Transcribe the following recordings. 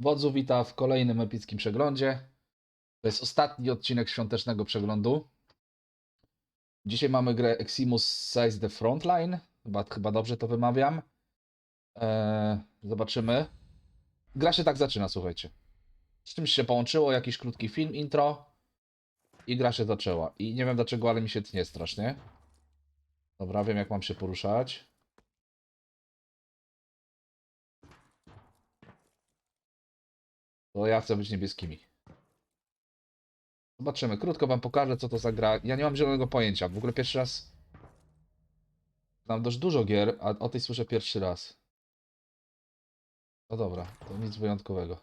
Wodzu wita w kolejnym epickim przeglądzie. To jest ostatni odcinek świątecznego przeglądu. Dzisiaj mamy grę Eximus Size the Frontline. Chyba, chyba dobrze to wymawiam. Eee, zobaczymy. Gra się tak zaczyna, słuchajcie. Z czymś się połączyło, jakiś krótki film, intro i gra się zaczęła. I nie wiem dlaczego, ale mi się tnie strasznie. Dobra, wiem jak mam się poruszać. To ja chcę być niebieskimi. Zobaczymy. Krótko wam pokażę, co to za gra. Ja nie mam zielonego pojęcia. W ogóle pierwszy raz. Znam dość dużo gier, a o tej słyszę pierwszy raz. No dobra, to nic wyjątkowego.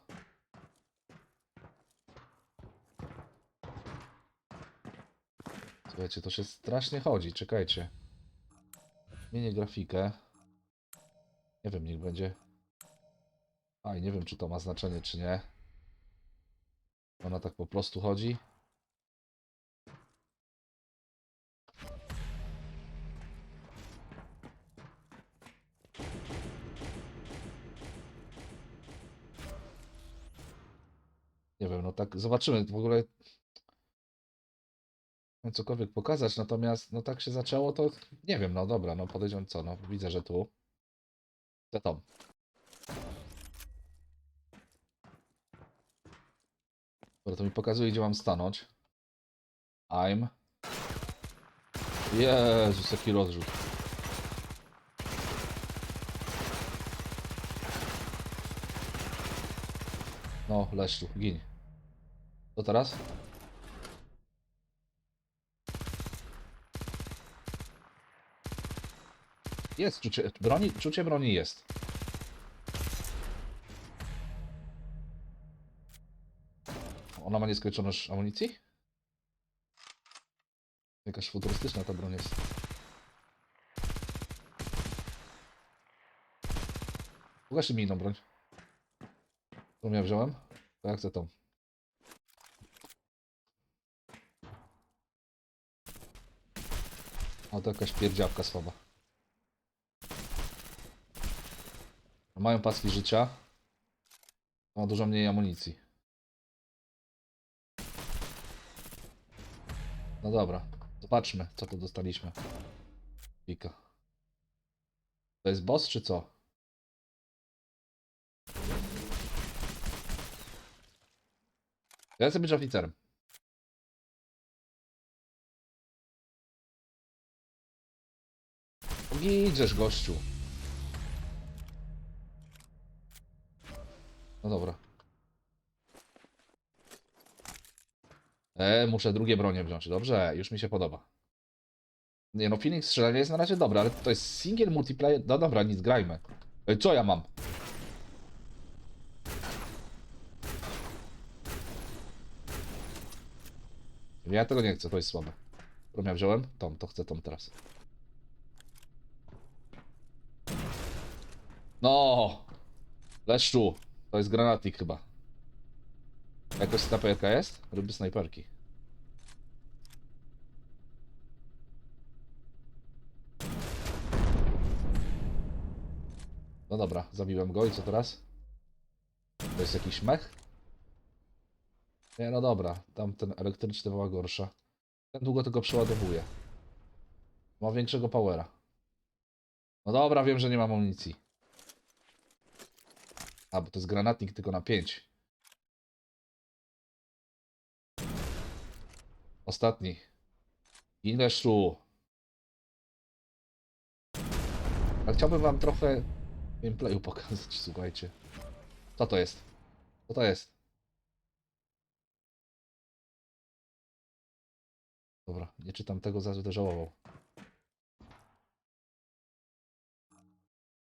Słuchajcie, to się strasznie chodzi. Czekajcie. Zmienię grafikę. Nie wiem, niech będzie. A i nie wiem, czy to ma znaczenie, czy nie. Ona tak po prostu chodzi. Nie wiem, no tak zobaczymy. W ogóle cokolwiek pokazać, natomiast no tak się zaczęło, to nie wiem, no dobra, no podejdziemy co, no widzę, że tu. Co to? Dobra, to mi pokazuje, gdzie mam stanąć. I'm. Jezus, jaki rozrzut. No, leszczu, gin. Co teraz? Jest czucie broni, czucie broni jest. Ona ma nieskończoność amunicji? Jakaś futurystyczna ta broń jest. Pokażcie mi inną broń. Którą ja wziąłem? To ja chcę tą. A to jakaś pierdziawka słaba. Mają paski życia. Ma dużo mniej amunicji. No dobra, zobaczmy, co tu dostaliśmy. Pika. To jest boss, czy co? Ja chcę być oficerem. Idziesz, gościu. No dobra. E, muszę drugie bronie wziąć. Dobrze, już mi się podoba. Nie no, feeling strzelania jest na razie dobry, ale to jest single multiplayer. No dobra, nic, grajmy. Ej, co ja mam? Ja tego nie chcę, to jest słabe. Którą ja wziąłem? Tom, to chcę tą teraz. No! Leszczu! To jest granatnik chyba. Jakoś snajperka jest? Lubię snajperki. No dobra, zabiłem go i co teraz? To jest jakiś mech? Nie, no dobra, tamten elektryczny była gorsza. Ten długo tego przeładowuje. Ma większego powera. No dobra, wiem, że nie mam amunicji. A, bo to jest granatnik tylko na 5. Ostatni. Inweszu. A chciałbym wam trochę gameplayu pokazać, słuchajcie. Co to jest? Co to jest? Dobra, nie czytam tego, zaraz będę żałował.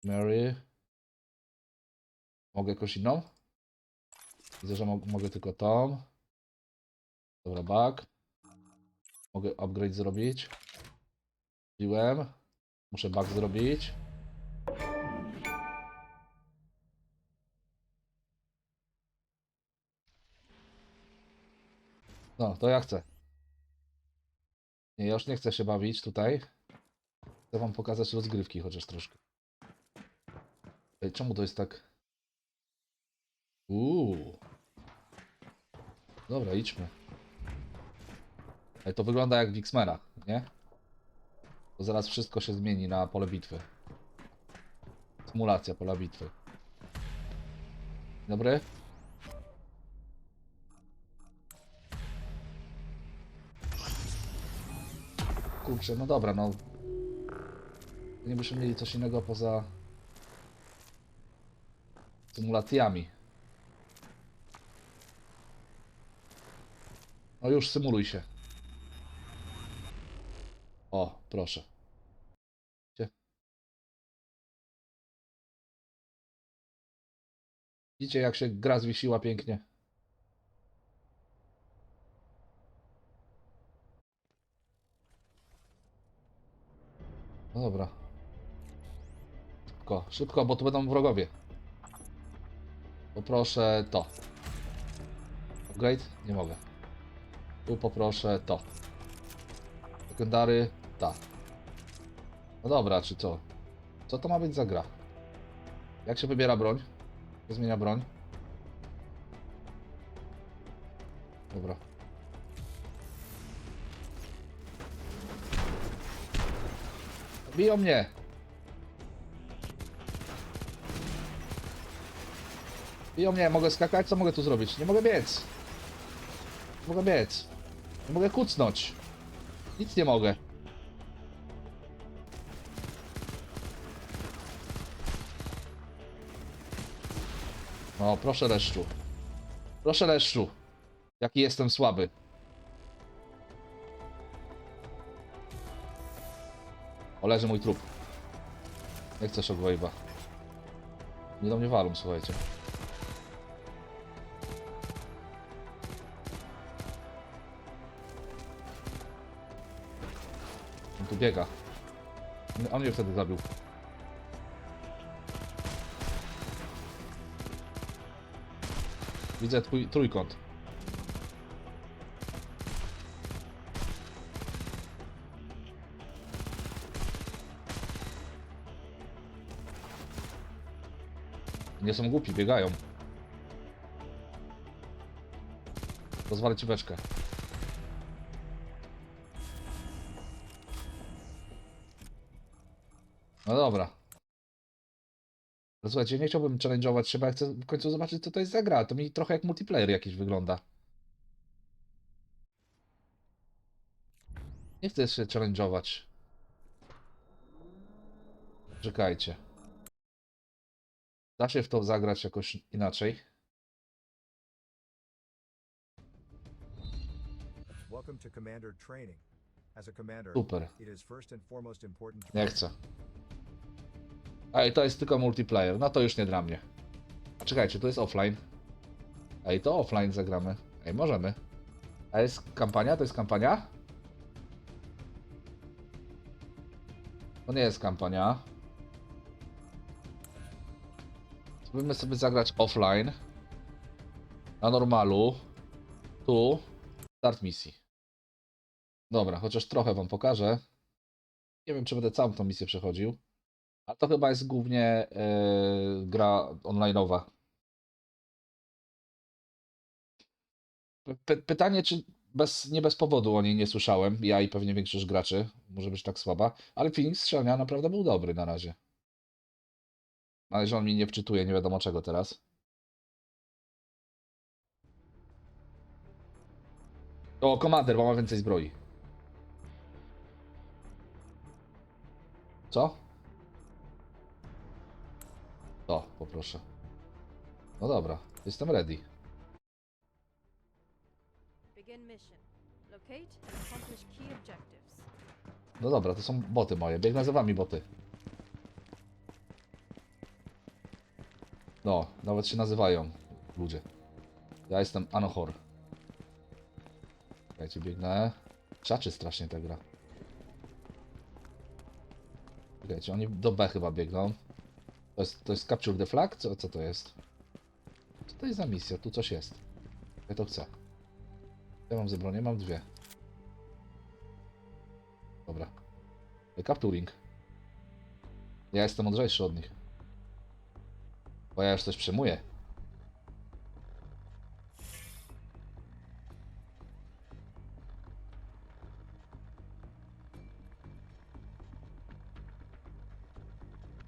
Mary. Mogę jakąś inną? Widzę, że mo mogę tylko tą. Dobra, back. Mogę upgrade zrobić. Piłem. Muszę back zrobić. No, to ja chcę. Nie, ja już nie chcę się bawić tutaj. Chcę wam pokazać rozgrywki chociaż troszkę. Ej, czemu to jest tak... Uuu. Dobra, idźmy. Ej, to wygląda jak w X-Menach, nie? To zaraz wszystko się zmieni na pole bitwy. Symulacja pola bitwy. Dobry? Kurczę, no dobra, no. Nie byśmy mieli coś innego poza symulacjami. No już symuluj się. O, proszę. Widzicie jak się gra zwiesiła pięknie. No dobra. Szybko, szybko, bo tu będą wrogowie. Poproszę to. Upgrade? Nie mogę. Tu poproszę to. Sekundary? Ta. No dobra, czy co? Co to ma być za gra? Jak się wybiera broń? Jak zmienia broń? Dobra. Biją mnie! Biją mnie, mogę skakać? Co mogę tu zrobić? Nie mogę biec! Nie mogę biec. Nie mogę kucnąć. Nic nie mogę. No, proszę leszczu. Proszę leszczu. Jaki jestem słaby. O, leży mój trup. Nie chcę shockwave'a. Nie do mnie walą, słuchajcie. On tu biega. On mnie wtedy zabił. Widzę twój trójkąt. Nie są głupi, biegają. Rozwalę ci beczkę. No dobra. No Słuchajcie, nie chciałbym challenge'ować się, bo ja chcę w końcu zobaczyć, co to jest za gra. To mi trochę jak multiplayer jakiś wygląda. Nie chcę się challenge'ować. Czekajcie. Da się w to zagrać jakoś inaczej. Welcome to Commander Training. As a commander, Super. it is first and foremost important to Nie chcę. Ej, to jest tylko multiplayer. No to już nie dla mnie. A czekajcie, to jest offline. Ej, to offline zagramy. Ej, możemy. A jest kampania? To jest kampania? To nie jest kampania. Spróbujmy sobie zagrać offline. Na normalu. Tu. Start misji. Dobra, chociaż trochę wam pokażę. Nie wiem, czy będę całą tą misję przechodził. A to chyba jest głównie yy, gra online'owa. Py pytanie, czy bez, nie bez powodu o niej nie słyszałem, ja i pewnie większość graczy, może być tak słaba, ale feeling strzelania naprawdę był dobry na razie. Ale że on mi nie wczytuje, nie wiadomo czego teraz. O, komander, bo ma więcej zbroi. Co? To, poproszę. No dobra, jestem ready. Begin mission. Locate and accomplish key objectives. No dobra, to są boty moje. Biegnę za wami boty. No, nawet się nazywają ludzie. Ja jestem Anohor. Czekajcie, biegnę. Czaczy strasznie ta gra. Czekajcie, oni do B chyba biegną. To jest, to jest Capture the Flag? Co, co to jest? Co to jest za misja? Tu coś jest. Ja to chcę. Ja mam ze bronię? Mam dwie. Dobra. Capturing. Ja jestem mądrzejszy od nich. Bo ja już coś przyjmuję.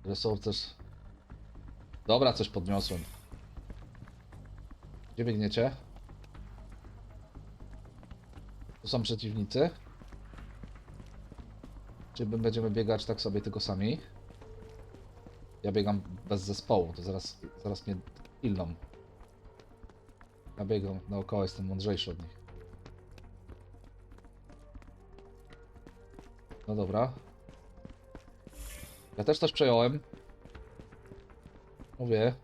Resources Dobra, coś podniosłem. Gdzie biegniecie? Tu są przeciwnicy? Czy my będziemy biegać tak sobie tylko sami? Ja biegam bez zespołu, to zaraz, zaraz mnie ilną. Ja biegam naokoło, jestem mądrzejszy od nich. No dobra. Ja też coś przejąłem. Mówię.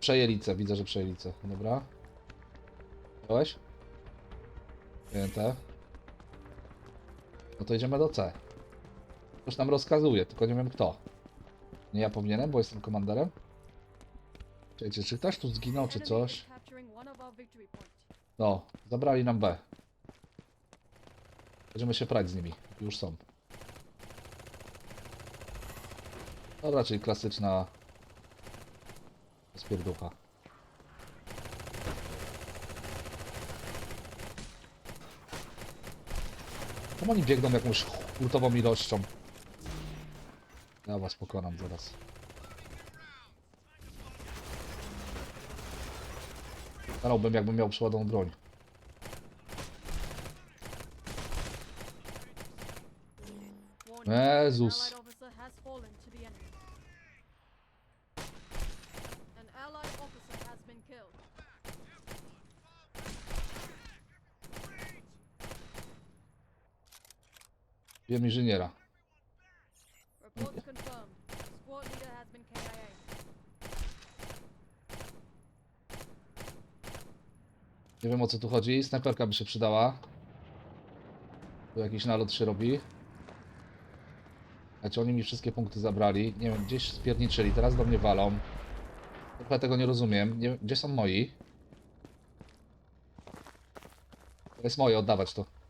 Przejęlice, widzę, że przejęlice. Dobra. Wziąłeś? Przyjęte. No to idziemy do C. Ktoś nam rozkazuje, tylko nie wiem kto. Nie ja powinienem, bo jestem komanderem? Czekajcie, czy ktoś tu zginął, czy coś? No, zabrali nam B. Będziemy się prać z nimi. Już są. Dobra, czyli klasyczna spierducha. Czemu oni biegną jakąś hurtową ilością? Ja was pokonam zaraz. Starałbym jakbym miał przeładowaną broń. Jezus. Wiem inżyniera. Reports confirmed. Squad leader has been KIA. Nie wiem o co tu chodzi. Snajperka by się przydała. Tu jakiś nalot się robi. Znaczy oni mi wszystkie punkty zabrali. Nie wiem, gdzieś spierniczyli. Teraz do mnie walą. Trochę tego nie rozumiem. Nie wiem, gdzie są moi? To jest moje, oddawać to.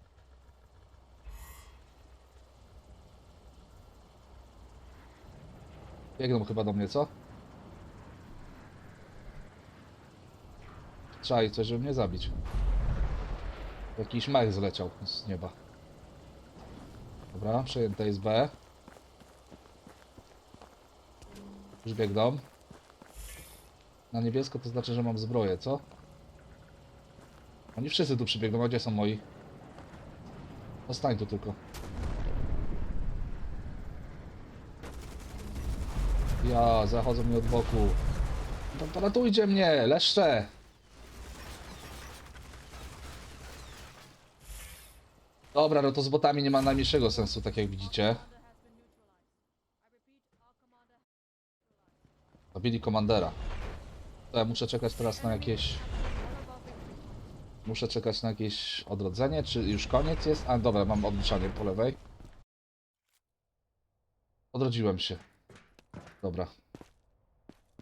Biegną chyba do mnie, co? Trzeba ich coś, żeby mnie zabić. Jakiś mech zleciał z nieba. Dobra, przejęte jest B. Już biegną. Na niebiesko to znaczy, że mam zbroję, co? Oni wszyscy tu przybiegną, gdzie są moi? Ostań tu tylko. Ja, zachodzą mi od boku. To ratujcie mnie, leszcze! Dobra, no to z botami nie ma najmniejszego sensu, tak jak widzicie. Zabili komandera. To ja muszę czekać teraz na jakieś... Muszę czekać na jakieś odrodzenie, czy już koniec jest? A dobra, mam odliczanie po lewej. Odrodziłem się. Dobra.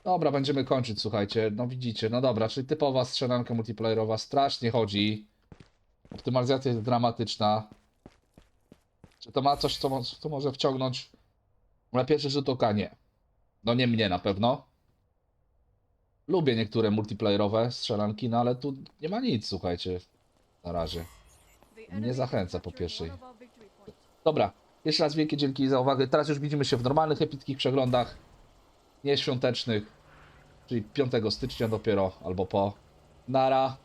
Dobra, będziemy kończyć, słuchajcie. No widzicie, no dobra, czyli typowa strzelanka multiplayerowa. Strasznie chodzi. Optymalizacja jest dramatyczna. Czy to ma coś, co, co może wciągnąć na pierwszy rzut oka? Nie. No nie mnie na pewno. Lubię niektóre multiplayerowe strzelanki, no ale tu nie ma nic, słuchajcie, na razie. Is zachęca po pierwszej. Dobra, jeszcze raz wielkie dzięki za uwagę. Teraz już widzimy się w normalnych, epickich przeglądach, nie świątecznych, czyli 5 stycznia dopiero, albo po. Nara.